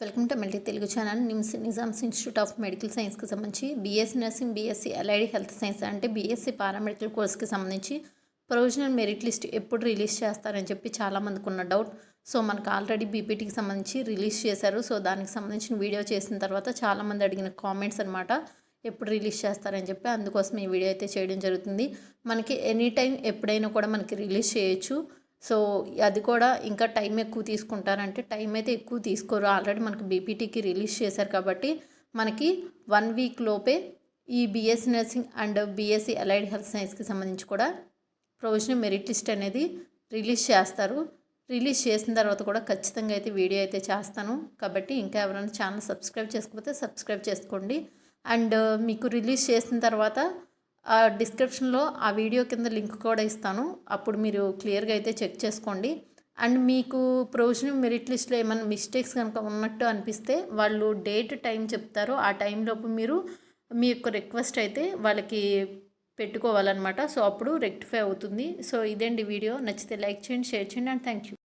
Welcome to multi Telugu channel NIMS Nizams institute of medical సైన్స్కి సంబంధించి BSc nursing BSc allied health science అంటే BSc paramedical కోర్స్కి సంబంధించి provisional merit list ఎప్పుడు release చేస్తారని చెప్పి చాలామందికి ఉన్న డౌట్. సో మనకు ఆల్రెడీ బీపీటీకి సంబంధించి రిలీజ్ చేశారు. సో దానికి సంబంధించిన వీడియో చేసిన తర్వాత చాలామంది అడిగిన కామెంట్స్ అనమాట ఎప్పుడు రిలీజ్ చేస్తారని చెప్పి. అందుకోసం ఈ వీడియో అయితే చేయడం జరుగుతుంది. మనకి ఎనీ టైం ఎప్పుడైనా కూడా మనకి రిలీజ్ చేయొచ్చు. సో అది కూడా ఇంకా టైం ఎక్కువ తీసుకుంటారంటే టైం అయితే ఎక్కువ తీసుకోరు. ఆల్రెడీ మనకి బీపీటీకి రిలీజ్ చేశారు కాబట్టి మనకి వన్ వీక్ లోపే ఈ BSc nursing and BSc allied health సైన్స్కి సంబంధించి కూడా ప్రొవిజనల్ మెరిట్ లిస్ట్ అనేది రిలీజ్ చేస్తారు. రిలీజ్ చేసిన తర్వాత కూడా ఖచ్చితంగా అయితే వీడియో అయితే చేస్తాను. కాబట్టి ఇంకా ఎవరైనా ఛానల్ సబ్స్క్రైబ్ చేసుకోకపోతే సబ్స్క్రైబ్ చేసుకోండి. అండ్ మీకు రిలీజ్ చేసిన తర్వాత డిస్క్రిప్షన్లో ఆ వీడియో కింద లింక్ కూడా ఇస్తాను. అప్పుడు మీరు క్లియర్గా అయితే చెక్ చేసుకోండి. అండ్ మీకు ప్రొవిజనల్ మెరిట్ లిస్ట్లో ఏమైనా మిస్టేక్స్ కనుక ఉన్నట్టు అనిపిస్తే వాళ్ళు డేట్ టైం చెప్తారో ఆ టైంలోపు మీరు మీ యొక్క రిక్వెస్ట్ అయితే వాళ్ళకి పెట్టుకోవాలన్నమాట. సో అప్పుడు రెక్టిఫై అవుతుంది. సో ఇదేంటి వీడియో. నచ్చితే లైక్ చేయండి షేర్ చేయండి అండ్ థ్యాంక్ యూ.